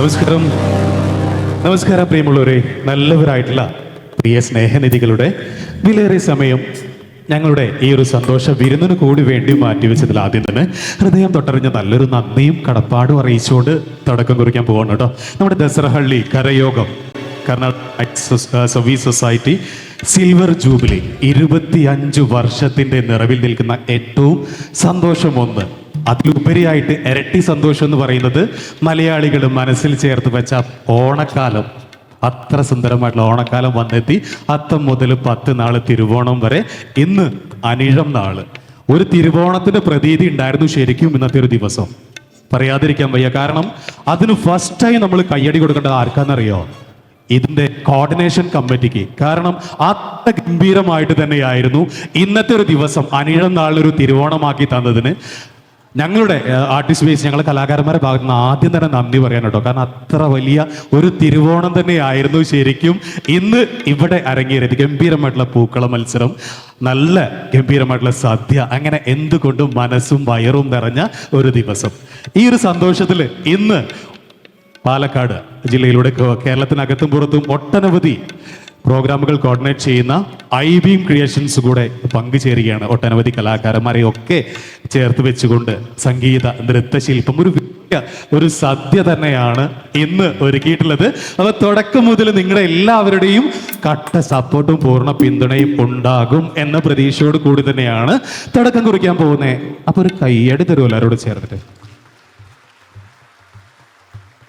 നമസ്കാരം. നമസ്കാരം പ്രിയമുള്ളവരെ. നല്ലവരായിട്ടുള്ള പ്രിയ സ്നേഹനിധികളുടെ വിലയേറെ സമയം ഞങ്ങളുടെ ഈ ഒരു സന്തോഷ വിരുന്നിന് കൂടി വേണ്ടി മാറ്റിവെച്ചതിൽ ആദ്യം തന്നെ ഹൃദയം തൊട്ടറിഞ്ഞ നല്ലൊരു നന്ദിയും കടപ്പാടും അറിയിച്ചുകൊണ്ട് തുടക്കം കുറിക്കാൻ പോകണം കേട്ടോ. നമ്മുടെ Dasarahalli Karayogam Karnataka service society silver jubilee ഇരുപത്തിയഞ്ച് വർഷത്തിന്റെ നിറവിൽ നിൽക്കുന്ന ഏറ്റവും സന്തോഷം ഒന്ന് അതിലുപരിയായിട്ട് ഇരട്ടി സന്തോഷം എന്ന് പറയുന്നത് മലയാളികൾ മനസ്സിൽ ചേർത്ത് വെച്ച ഓണക്കാലം. അത്ര സുന്ദരമായിട്ടുള്ള ഓണക്കാലം വന്നെത്തി. അത്തം മുതൽ പത്ത് നാൾ തിരുവോണം വരെ ഇന്ന് അനിഴം നാൾ. ഒരു തിരുവോണത്തിന്റെ പ്രതീതി ഉണ്ടായിരുന്നു ശരിക്കും ഇന്നത്തെ ഒരു ദിവസം. പറയാതിരിക്കാൻ വയ്യ. കാരണം അതിന് ഫസ്റ്റ് ടൈം നമ്മൾ കയ്യടി കൊടുക്കേണ്ടത് ആർക്കാന്നറിയോ? ഇതിന്റെ കോർഡിനേഷൻ കമ്മിറ്റിക്ക് കാരണം അത്ര ഗംഭീരമായിട്ട് തന്നെയായിരുന്നു ഇന്നത്തെ ഒരു ദിവസം അനിഴം നാളൊരു തിരുവോണമാക്കി തന്നതിന്. ഞങ്ങളുടെ ആർട്ടിസ്റ്റ് ബേസ് ഞങ്ങളെ കലാകാരന്മാരുടെ ഭാഗത്ത് നിന്ന് ആദ്യം തന്നെ നന്ദി പറയാൻ കേട്ടോ. കാരണം അത്ര വലിയ ഒരു തിരുവോണം തന്നെയായിരുന്നു ശരിക്കും ഇന്ന് ഇവിടെ അരങ്ങേറിയത് ഗംഭീരമായിട്ടുള്ള പൂക്കള മത്സരം നല്ല ഗംഭീരമായിട്ടുള്ള സദ്യ അങ്ങനെ എന്തുകൊണ്ടും മനസ്സും വയറും നിറഞ്ഞ ഒരു ദിവസം. ഈ ഒരു സന്തോഷത്തിൽ ഇന്ന് പാലക്കാട് ജില്ലയിലൂടെ കേരളത്തിനകത്തും പുറത്തും ഒട്ടനവധി പ്രോഗ്രാമുകൾ കോർഡിനേറ്റ് ചെയ്യുന്ന ഐ ബീം ക്രിയേഷൻസ് കൂടെ പങ്കുചേരുകയാണ്. ഒട്ടനവധി കലാകാരന്മാരെ ഒക്കെ ചേർത്ത് വെച്ചുകൊണ്ട് സംഗീത നൃത്തശില്പം ഒരു വലിയ ഒരു സദ്യ തന്നെയാണ് ഇന്ന് ഒരുക്കിയിട്ടുള്ളത്. അപ്പൊ തുടക്കം മുതൽ നിങ്ങളുടെ എല്ലാവരുടെയും കട്ട സപ്പോർട്ടും പൂർണ പിന്തുണയും ഉണ്ടാകും എന്ന പ്രതീക്ഷയോട് കൂടി തന്നെയാണ് തുടക്കം കുറിക്കാൻ പോകുന്നത് അപ്പൊ ഒരു കയ്യടി തരുമല്ലോ എല്ലാവരോട് ചേർന്നിട്ട്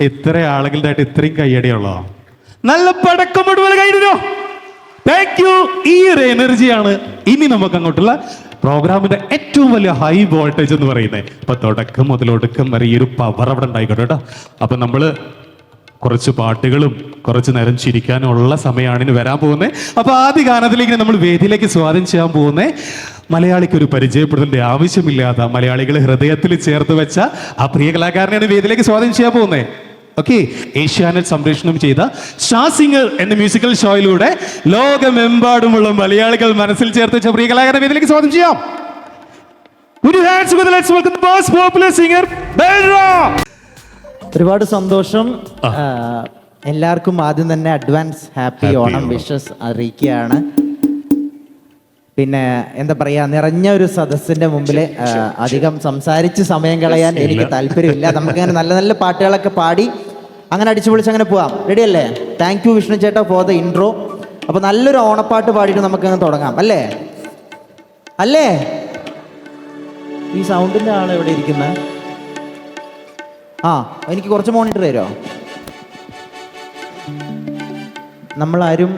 ഇത്ര ആളുകളുടെ ആയിട്ട് ഇത്രയും കയ്യടിയുള്ളോ നല്ല പടക്കം കൈയിടോ താങ്ക് യു ഈ ഒരു എനർജിയാണ് ഇനി നമുക്ക് അങ്ങോട്ടുള്ള പ്രോഗ്രാമിന്റെ ഏറ്റവും വലിയ ഹൈ വോൾട്ടേജ് എന്ന് പറയുന്നത് ഇപ്പൊ തുടക്കം മുതലൊടുക്കം വരെ ഈ ഒരു പവർ അവിടെ ഉണ്ടായിക്കോട്ടെ കേട്ടോ അപ്പൊ നമ്മൾ കുറച്ച് പാട്ടുകളും കുറച്ച് നേരം ചിരിക്കാനുള്ള സമയമാണ് ഇനി വരാൻ പോകുന്നത് അപ്പൊ ആദ്യ ഗാനത്തിലേക്ക് നമ്മൾ വേദിയിലേക്ക് സ്വാധീനം ചെയ്യാൻ പോകുന്നത് മലയാളിക്ക് ഒരു പരിചയപ്പെടുത്തേണ്ട ആവശ്യമില്ലാത്ത മലയാളികൾ ഹൃദയത്തിൽ ചേർത്ത് വെച്ച ആ പ്രിയ കലാകാരനെയാണ് വേദിയിലേക്ക് സ്വാധീനം ചെയ്യാൻ പോകുന്നത് ഓക്കെ ഏഷ്യാനെറ്റ് സംപ്രേഷണം ചെയ്ത ഷാ സിംഗർ എന്ന മ്യൂസിക്കൽ ഷോയിലൂടെ ലോകമെമ്പാടുമുള്ള മലയാളികൾ മനസ്സിൽ ചേർത്ത് ചെറിയ പ്രിയ കലാകാരനെ വേദിയിലേക്ക് സ്വാഗതം ചെയ്യാം. Let's welcome the popular singer ഒരുപാട് സന്തോഷം. എല്ലാവർക്കും ആദ്യം തന്നെ advance happy Onam Onam. Wishes അറിയിക്കുകയാണ്. പിന്നെ എന്താ പറയാ നിറഞ്ഞ ഒരു സദസ്സിന്റെ മുമ്പിൽ അധികം സംസാരിച്ച് സമയം കളയാൻ എനിക്ക് താല്പര്യമില്ല. നമുക്കങ്ങനെ നല്ല നല്ല പാട്ടുകളൊക്കെ പാടി അങ്ങനെ അടിച്ചു പൊളിച്ച് അങ്ങനെ പോവാം. റെഡി അല്ലേ? താങ്ക് യു വിഷ്ണു ചേട്ടാ ഫോർ ദ ഇൻട്രോ അപ്പൊ നല്ലൊരു ഓണപ്പാട്ട് പാടിയിട്ട് നമുക്ക് അങ്ങ് തുടങ്ങാം. അല്ലേ? അല്ലേ? ഈ സൗണ്ടിന്റെ ആൾ എവിടെ ഇരിക്കുന്നത് ആ എനിക്ക് കുറച്ച് മോണിറ്റർ തരുമോ നമ്മളാരും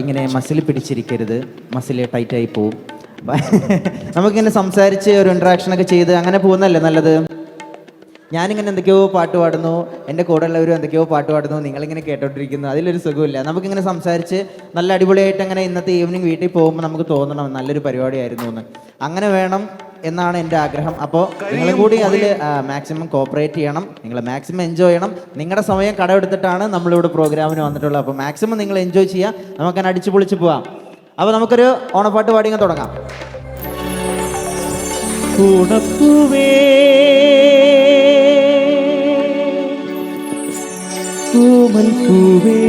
ഇങ്ങനെ മസിൽ പിടിച്ചിരിക്കരുത്. മസിൽ ടൈറ്റായി പോവും. നമുക്കിങ്ങനെ സംസാരിച്ച് ഒരു ഇൻട്രാക്ഷൻ ഒക്കെ ചെയ്ത് അങ്ങനെ പോകുന്നല്ലേ നല്ലത്? ഞാനിങ്ങനെ എന്തൊക്കെയോ പാട്ട് പാടുന്നു എന്റെ കൂടെ ഉള്ളവരും എന്തൊക്കെയോ പാട്ട് പാടുന്നു നിങ്ങളിങ്ങനെ കേട്ടോണ്ടിരിക്കുന്നു അതിലൊരു സുഖമില്ല നമുക്കിങ്ങനെ സംസാരിച്ച് നല്ല അടിപൊളിയായിട്ട് അങ്ങനെ ഇന്നത്തെ ഈവനിങ് വീട്ടിൽ പോകുമ്പോൾ നമുക്ക് തോന്നണം നല്ലൊരു പരിപാടിയായിരുന്നു എന്ന്. അങ്ങനെ വേണം എന്നാണ് എന്റെ ആഗ്രഹം. അപ്പോൾ നിങ്ങളും കൂടി അതിൽ മാക്സിമം കോപ്പറേറ്റ് ചെയ്യണം. നിങ്ങൾ മാക്സിമം എൻജോയ് ചെയ്യണം. നിങ്ങളുടെ സമയം കടമെടുത്തിട്ടാണ് നമ്മളിവിടെ പ്രോഗ്രാമിന് വന്നിട്ടുള്ളത്. അപ്പോൾ മാക്സിമം നിങ്ങൾ എൻജോയ് ചെയ്യുക നമുക്കങ്ങനെ അടിച്ചു പൊളിച്ച് പോവാം. അപ്പോൾ നമുക്കൊരു ഓണപ്പാട്ട് പാടിയങ്ങ് തുടങ്ങാം. കൂടപ്പൂവേ കോമൽ പൂവേ.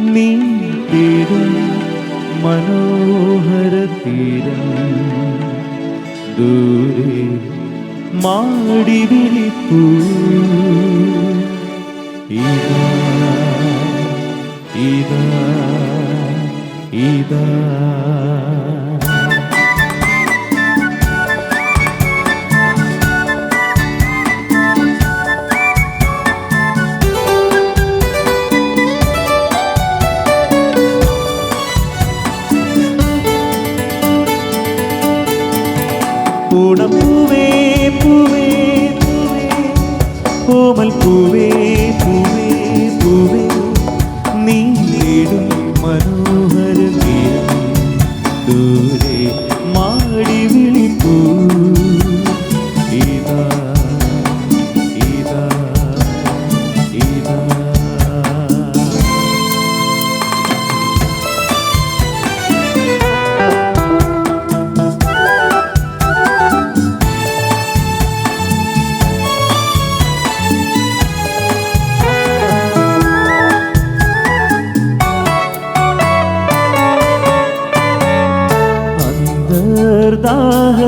നീ തേടും മനോഹര തീരം. ദൂരെ മാടി വിളിപ്പൂ. ഇതാ ഇതാ ഇതാ. പൂണപ്പൂവേ പൂവേ പൂവേ കോമൽ പൂവേ പൂവേ.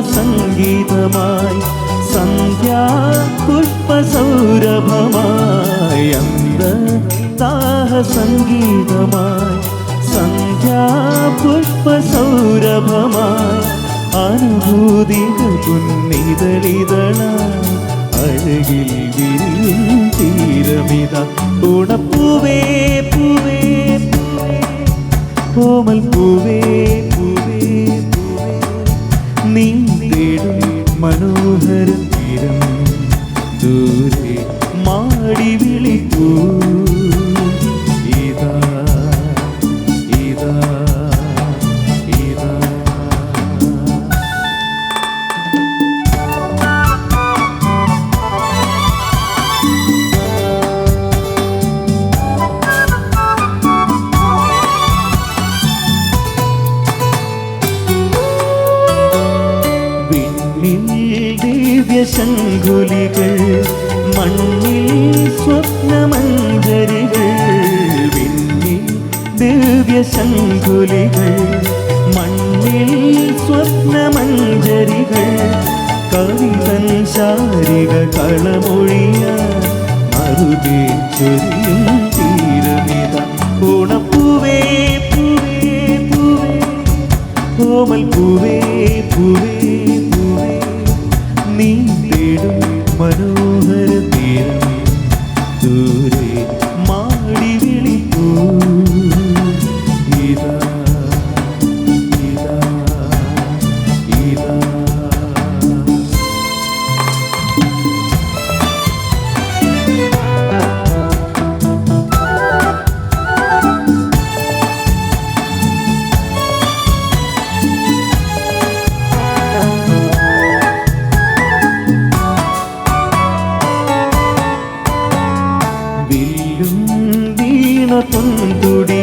സംഗീതമായി സന്ധ്യാ പുഷ്പസൗരഭമായി അന്ത താഹ സംഗീതമായി സന്ധ്യാ പുഷ്പസൗരഭമായി അനുഭൂതികൾ പുന്നിതളിതളായി അഴകിൽ വിരിയും തീരമിത ഉണപ്പൂവേ പൂവേ കോമൽ പൂവേ മാടി വിളിക്കൂ. ഇതാ ഇതാ ഇതാ. ദിവ്യശങ്കുലികൾ ദിവ്യശങ്കുലികൾ മണ്ണിൽ സ്വപ്നമഞ്ജരികൾ കവിതൻ ശാരിക കളമൊഴിയ മറുതേ ചൊരിയും തീരമിത. ഉണപ്പൂവേ പൂവേ പൂവേ കോമൽ പൂവേ പൂവേ. വീണ